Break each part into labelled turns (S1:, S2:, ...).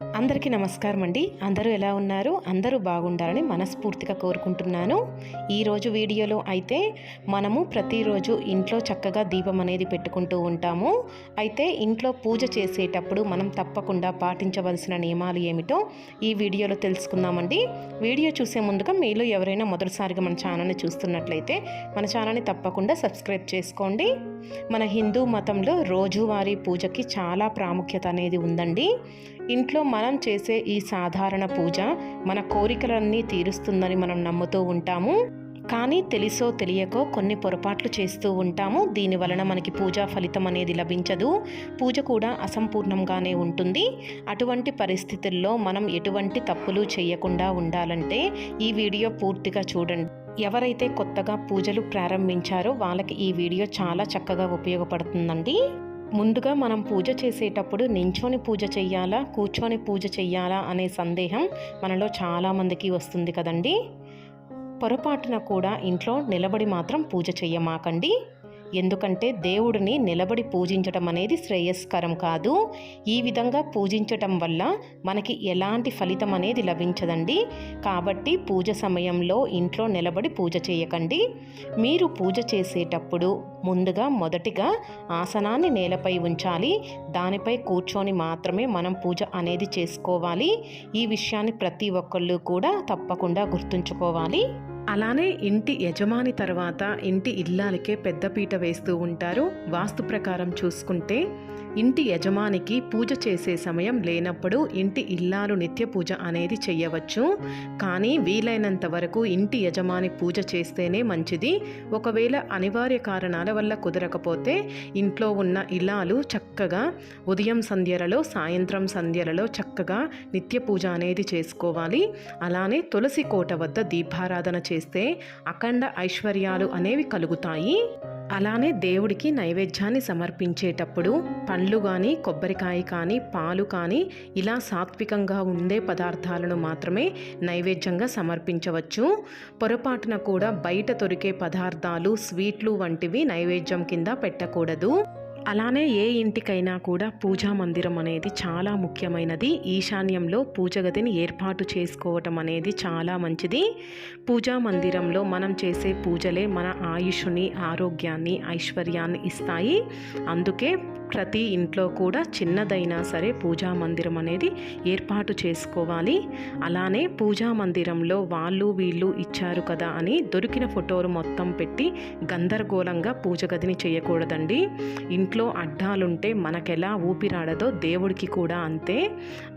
S1: అందరికీ నమస్కారం అండి. అందరూ ఎలా ఉన్నారు? అందరూ బాగుండాలని మనస్ఫూర్తిగా కోరుకుంటున్నాను. ఈరోజు వీడియోలో అయితే మనము ప్రతిరోజు ఇంట్లో చక్కగా దీపం అనేది పెట్టుకుంటూ ఉంటాము. అయితే ఇంట్లో పూజ చేసేటప్పుడు మనం తప్పకుండా పాటించవలసిన నియమాలు ఏమిటో ఈ వీడియోలో తెలుసుకుందామండి. వీడియో చూసే ముందుగా మీలో ఎవరైనా మొదటిసారిగా మన ఛానల్ని చూస్తున్నట్లయితే మన ఛానల్ని తప్పకుండా సబ్స్క్రైబ్ చేసుకోండి. మన హిందూ మతంలో రోజువారీ పూజకి చాలా ప్రాముఖ్యత అనేది ఉందండి. ఇంట్లో మనం చేసే ఈ సాధారణ పూజ మన కోరికలన్నీ తీరుస్తుందని మనం నమ్ముతూ ఉంటాము. కానీ తెలిసో తెలియకో కొన్ని పొరపాట్లు చేస్తూ ఉంటాము. దీని వలన మనకి పూజా ఫలితం అనేది లభించదు. పూజ కూడా అసంపూర్ణంగానే ఉంటుంది. అటువంటి పరిస్థితుల్లో మనం ఎటువంటి తప్పులు చేయకుండా ఉండాలంటే ఈ వీడియో పూర్తిగా చూడండి. ఎవరైతే కొత్తగా పూజలు ప్రారంభించారో వాళ్ళకి ఈ వీడియో చాలా చక్కగా ఉపయోగపడుతుందండి. ముందుగా మనం పూజ చేసేటప్పుడు నించొని పూజ చెయ్యాలా కూర్చొని పూజ చెయ్యాలా అనే సందేహం మనలో చాలామందికి వస్తుంది కదండి. పొరపాటున కూడా ఇంట్లో నిలబడి మాత్రం పూజ చెయ్యమాకండి. ఎందుకంటే దేవుడిని నిలబడి పూజించటం అనేది శ్రేయస్కరం కాదు. ఈ విధంగా పూజించటం వల్ల మనకి ఎలాంటి ఫలితం అనేది లభించదండి. కాబట్టి పూజ సమయంలో ఇంట్లో నిలబడి పూజ చేయకండి. మీరు పూజ చేసేటప్పుడు ముందుగా మొదటిగా ఆసనాన్ని నేలపై ఉంచాలి. దానిపై కూర్చొని మాత్రమే మనం పూజ అనేది చేసుకోవాలి. ఈ విషయాన్ని ప్రతి ఒక్కళ్ళు కూడా తప్పకుండా గుర్తుంచుకోవాలి. అలానే ఇంటి యజమాని తర్వాత ఇంటి ఇల్లాలకే పెద్దపీట వేస్తూ ఉంటారు. వాస్తు ప్రకారం చూసుకుంటే ఇంటి యజమానికి పూజ చేసే సమయం లేనప్పుడు ఇంటి ఇల్లాలు నిత్య పూజ అనేది చెయ్యవచ్చు. కానీ వీలైనంత వరకు ఇంటి యజమాని పూజ చేస్తేనే మంచిది. ఒకవేళ అనివార్య కారణాల వల్ల కుదరకపోతే ఇంట్లో ఉన్న ఇల్లాలు చక్కగా ఉదయం సంధ్యలలో సాయంత్రం సంధ్యలలో చక్కగా నిత్య పూజ అనేది చేసుకోవాలి. అలానే తులసి కోట వద్ద దీపారాధన చేస్తే అఖండ ఐశ్వర్యాలు అనేవి కలుగుతాయి. అలానే దేవుడికి నైవేద్యాన్ని సమర్పించేటప్పుడు పండ్లు కానీ కొబ్బరికాయ కానీ పాలు కానీ ఇలా సాత్వికంగా ఉండే పదార్థాలను మాత్రమే నైవేద్యంగా సమర్పించవచ్చు. పొరపాటున కూడా బయట దొరికే పదార్థాలు స్వీట్లు వంటివి నైవేద్యం కింద పెట్టకూడదు. అలానే ఏ ఇంటికైనా కూడా పూజా మందిరం అనేది చాలా ముఖ్యమైనది. ఈశాన్యంలో పూజగతిని ఏర్పాటు చేసుకోవటం అనేది చాలా మంచిది. పూజా మందిరంలో మనం చేసే పూజలే మన ఆయుష్ని ఆరోగ్యాన్ని ఐశ్వర్యాన్ని ఇస్తాయి. అందుకే ప్రతి ఇంట్లో కూడా చిన్నదైనా సరే పూజా మందిరం అనేది ఏర్పాటు చేసుకోవాలి. అలానే పూజా మందిరంలో వాళ్ళు వీళ్ళు ఇచ్చారు కదా అని దొరికిన ఫోటోలు మొత్తం పెట్టి గందరగోళంగా పూజ గదిని చేయకూడదండి. ఇంట్లో అడ్డాలుంటే మనకెలా ఊపిరాడదో దేవుడికి కూడా అంతే.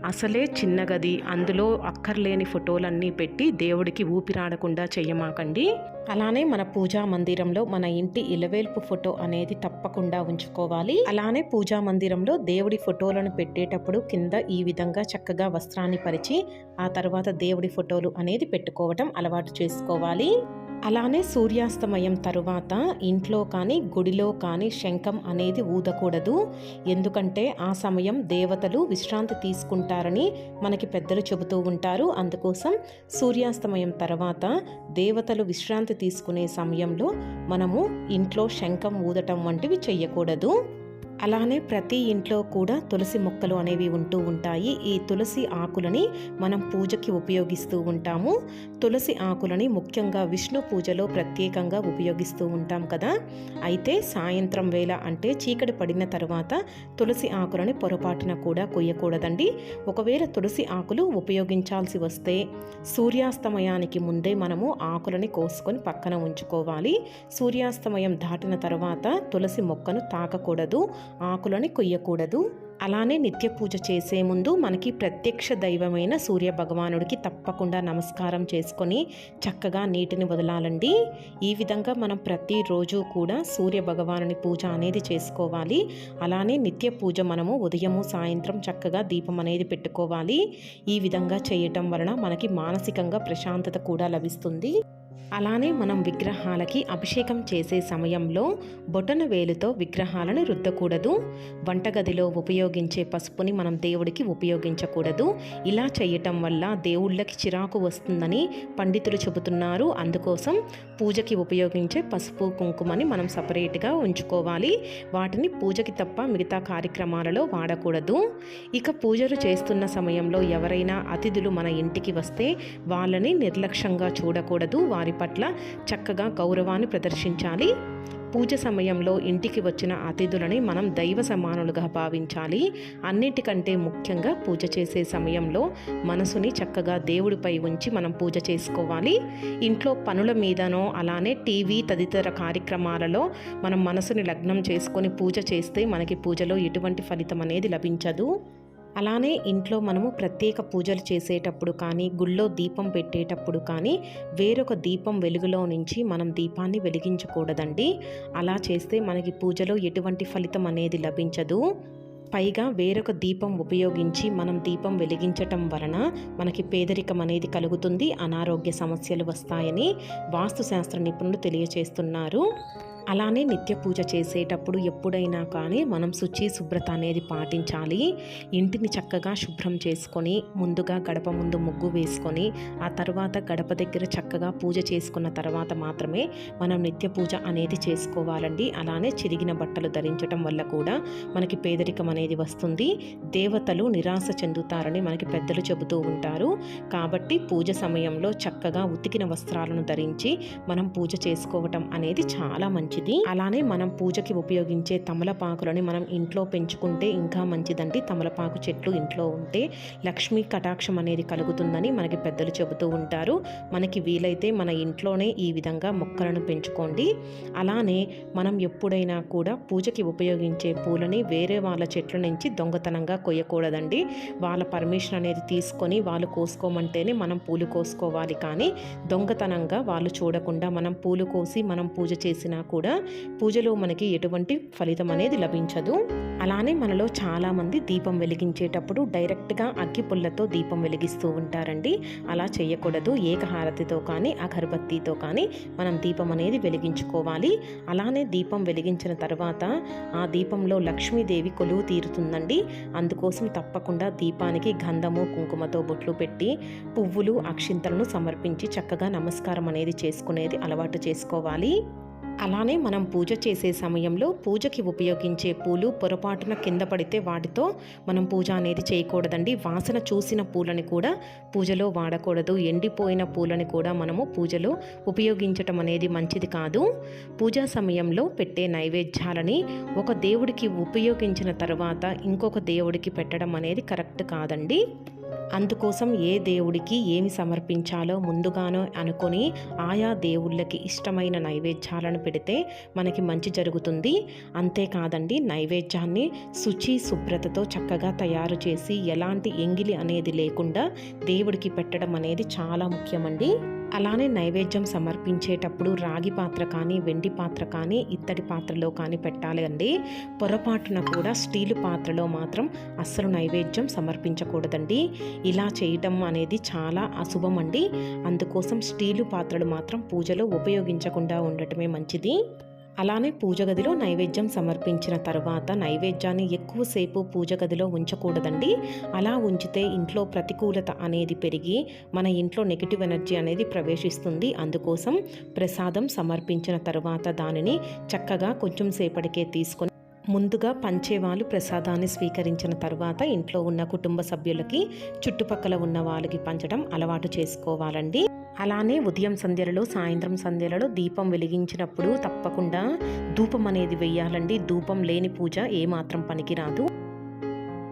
S1: అసలే చిన్న గది అందులో అక్కర్లేని ఫోటోలన్నీ పెట్టి దేవుడికి ఊపిరాడకుండా చేయమాకండి అలానే మన పూజా మందిరంలో మన ఇంటి ఇలవేల్పు ఫోటో అనేది తప్పకుండా ఉంచుకోవాలి. అలానే పూజా మందిరంలో దేవుడి ఫోటోలను పెట్టేటప్పుడు కింద ఈ విధంగా చక్కగా వస్త్రాన్ని పరిచి ఆ తర్వాత దేవుడి ఫోటోలు అనేది పెట్టుకోవటం అలవాటు చేసుకోవాలి. అలానే సూర్యాస్తమయం తరువాత ఇంట్లో కానీ గుడిలో కానీ శంఖం అనేది ఊదకూడదు. ఎందుకంటే ఆ సమయం దేవతలు విశ్రాంతి తీసుకుంటారని మనకి పెద్దలు చెబుతూ ఉంటారు. అందుకోసం సూర్యాస్తమయం తర్వాత దేవతలు విశ్రాంతి తీసుకునే సమయంలో మనము ఇంట్లో శంఖం ఊదటం వంటివి చెయ్యకూడదు. అలానే ప్రతి ఇంట్లో కూడా తులసి మొక్కలు అనేవి ఉంటూ ఉంటాయి. ఈ తులసి ఆకులని మనం పూజకి ఉపయోగిస్తూ ఉంటాము. తులసి ఆకులని ముఖ్యంగా విష్ణు పూజలో ప్రత్యేకంగా ఉపయోగిస్తూ ఉంటాం కదా. అయితే సాయంత్రం వేళ అంటే చీకటి పడిన తర్వాత తులసి ఆకులని పొరపాటున కూడా కొయ్యకూడదండి. ఒకవేళ తులసి ఆకులు ఉపయోగించాల్సి వస్తే సూర్యాస్తమయానికి ముందే మనము ఆకులని కోసుకొని పక్కన ఉంచుకోవాలి. సూర్యాస్తమయం దాటిన తర్వాత తులసి మొక్కను తాకకూడదు. ఆకులని కొయ్యకూడదు. అలానే నిత్య పూజ చేసే ముందు మనకి ప్రత్యక్ష దైవమైన సూర్య భగవానుడికి తప్పకుండా నమస్కారం చేసుకొని చక్కగా నీటిని వదలాలండి. ఈ విధంగా మనం ప్రతిరోజు కూడా సూర్య భగవానుని పూజ అనేది చేసుకోవాలి. అలానే నిత్య పూజ మనము ఉదయము సాయంత్రం చక్కగా దీపం అనేది పెట్టుకోవాలి. ఈ విధంగా చేయటం వలన మనకి మానసికంగా ప్రశాంతత కూడా లభిస్తుంది. అలానే మనం విగ్రహాలకి అభిషేకం చేసే సమయంలో బొటన వేలుతో విగ్రహాలను రుద్దకూడదు. వంటగదిలో ఉపయోగించే పసుపుని మనం దేవుడికి ఉపయోగించకూడదు. ఇలా చేయటం వల్ల దేవుళ్ళకి చిరాకు వస్తుందని పండితులు చెబుతున్నారు. అందుకోసం పూజకి ఉపయోగించే పసుపు కుంకుమని మనం సపరేట్గా ఉంచుకోవాలి. వాటిని పూజకి తప్ప మిగతా కార్యక్రమాలలో వాడకూడదు. ఇక పూజలు చేస్తున్న సమయంలో ఎవరైనా అతిథులు మన ఇంటికి వస్తే వాళ్ళని నిర్లక్ష్యంగా చూడకూడదు. వారి పట్ల చక్కగా గౌరవాన్ని ప్రదర్శించాలి. పూజ సమయంలో ఇంటికి వచ్చిన అతిథులని మనం దైవ సమానులుగా భావించాలి. అన్నిటికంటే ముఖ్యంగా పూజ చేసే సమయంలో మనసుని చక్కగా దేవుడిపై ఉంచి మనం పూజ చేసుకోవాలి. ఇంట్లో పనుల మీదనో అలానే టీవీ తదితర కార్యక్రమాలలో మనం మనసుని లగ్నం చేసుకొని పూజ చేస్తే మనకి పూజలో ఎటువంటి ఫలితం అనేది లభించదు. అలానే ఇంట్లో మనము ప్రత్యేక పూజలు చేసేటప్పుడు కానీ గుళ్ళో దీపం పెట్టేటప్పుడు కానీ వేరొక దీపం వెలుగులో నుంచి మనం దీపాన్ని వెలిగించకూడదండి. అలా చేస్తే మనకి పూజలో ఎటువంటి ఫలితం అనేది లభించదు. పైగా వేరొక దీపం ఉపయోగించి మనం దీపం వెలిగించటం వలన మనకి పేదరికం అనేది కలుగుతుంది అనారోగ్య సమస్యలు వస్తాయని వాస్తుశాస్త్ర నిపుణులు తెలియచేస్తున్నారు. అలానే నిత్య పూజ చేసేటప్పుడు ఎప్పుడైనా కానీ మనం శుచి శుభ్రత అనేది పాటించాలి. ఇంటిని చక్కగా శుభ్రం చేసుకొని ముందుగా గడప ముందు ముగ్గు వేసుకొని ఆ తర్వాత గడప దగ్గర చక్కగా పూజ చేసుకున్న తర్వాత మాత్రమే మనం నిత్య పూజ అనేది చేసుకోవాలండి. అలానే చిరిగిన బట్టలు ధరించడం వల్ల కూడా మనకి పేదరికం అనేది వస్తుంది. దేవతలు నిరాశ చెందుతారని మనకి పెద్దలు చెబుతూ ఉంటారు. కాబట్టి పూజ సమయంలో చక్కగా ఉతికిన వస్త్రాలను ధరించి మనం పూజ చేసుకోవటం అనేది చాలా మంచిది. అలానే మనం పూజకి ఉపయోగించే తమలపాకులని మనం ఇంట్లో పెంచుకుంటే ఇంకా మంచిదండి. తమలపాకు చెట్లు ఇంట్లో ఉంటే లక్ష్మీ కటాక్షం అనేది కలుగుతుందని మనకి పెద్దలు చెబుతూ ఉంటారు. మనకి వీలైతే మన ఇంట్లోనే ఈ విధంగా మొక్కలను పెంచుకోండి. అలానే మనం ఎప్పుడైనా కూడా పూజకి ఉపయోగించే పూలని వేరే వాళ్ళ చెట్ల నుంచి దొంగతనంగా కొయ్యకూడదండి. వాళ్ళ పర్మిషన్ అనేది తీసుకొని వాళ్ళు కోసుకోమంటేనే మనం పూలు కోసుకోవాలి. కానీ దొంగతనంగా వాళ్ళు చూడకుండా మనం పూలు కోసి మనం పూజ చేసినా కూడా కూడా పూజలో మనకి ఎటువంటి ఫలితం అనేది లభించదు. అలానే మనలో చాలామంది దీపం వెలిగించేటప్పుడు డైరెక్ట్గా అగ్గి పుల్లతో దీపం వెలిగిస్తూ ఉంటారండి. అలా చేయకూడదు. ఏకహారతితో కానీ అగరబత్తితో కానీ మనం దీపం అనేది వెలిగించుకోవాలి. అలానే దీపం వెలిగించిన తర్వాత ఆ దీపంలో లక్ష్మీదేవి కొలువు తీరుతుందండి. అందుకోసం తప్పకుండా దీపానికి గంధము కుంకుమతో బొట్లు పెట్టి పువ్వులు అక్షింతలను సమర్పించి చక్కగా నమస్కారం అనేది చేసుకునేది అలవాటు చేసుకోవాలి. అలానే మనం పూజ చేసే సమయంలో పూజకి ఉపయోగించే పూలు పొరపాటున కింద పడితే వాటితో మనం పూజ అనేది చేయకూడదండి. వాసన చూసిన పూలని కూడా పూజలో వాడకూడదు. ఎండిపోయిన పూలని కూడా మనము పూజలో ఉపయోగించటం అనేది మంచిది కాదు. పూజా సమయంలో పెట్టే నైవేద్యాలని ఒక దేవుడికి ఉపయోగించిన తర్వాత ఇంకొక దేవుడికి పెట్టడం అనేది కరెక్ట్ కాదండి. అందుకోసం ఏ దేవుడికి ఏమి సమర్పించాలో ముందుగానో అనుకొని ఆయా దేవుళ్ళకి ఇష్టమైన నైవేద్యాలను పెడితే మనకి మంచి జరుగుతుంది. అంతేకాదండి నైవేద్యాన్ని శుచి శుభ్రతతో చక్కగా తయారు చేసి ఎలాంటి ఎంగిలి అనేది లేకుండా దేవుడికి పెట్టడం అనేది చాలా ముఖ్యమండి. అలానే నైవేద్యం సమర్పించేటప్పుడు రాగి పాత్ర కానీ వెండి పాత్ర కానీ ఇత్తడి పాత్రలో కానీ పెట్టాలి అండి. పొరపాటున కూడా స్టీలు పాత్రలో మాత్రం అస్సలు నైవేద్యం సమర్పించకూడదండి. ఇలా చేయటం అనేది చాలా అశుభం అండి. అందుకోసం స్టీలు పాత్రలు మాత్రం పూజలో ఉపయోగించకుండా ఉండటమే మంచిది. అలానే పూజ గదిలో నైవేద్యం సమర్పించిన తర్వాత నైవేద్యాన్ని ఎక్కువసేపు పూజ గదిలో ఉంచకూడదండి. అలా ఉంచితే ఇంట్లో ప్రతికూలత అనేది పెరిగి మన ఇంట్లో నెగిటివ్ ఎనర్జీ అనేది ప్రవేశిస్తుంది. అందుకోసం ప్రసాదం సమర్పించిన తర్వాత దానిని చక్కగా కొంచెం సేపటికే తీసుకొని ముందుగా పంచేవాళ్ళు ప్రసాదాన్ని స్వీకరించిన తర్వాత ఇంట్లో ఉన్న కుటుంబ సభ్యులకి చుట్టుపక్కల ఉన్న వాళ్ళకి పంచడం అలవాటు చేసుకోవాలండి. అలానే ఉదయం సంధ్యలలో సాయంత్రం సంధ్యలలో దీపం వెలిగించినప్పుడు తప్పకుండా ధూపం అనేది వెయ్యాలండి. ధూపం లేని పూజ ఏమాత్రం పనికిరాదు.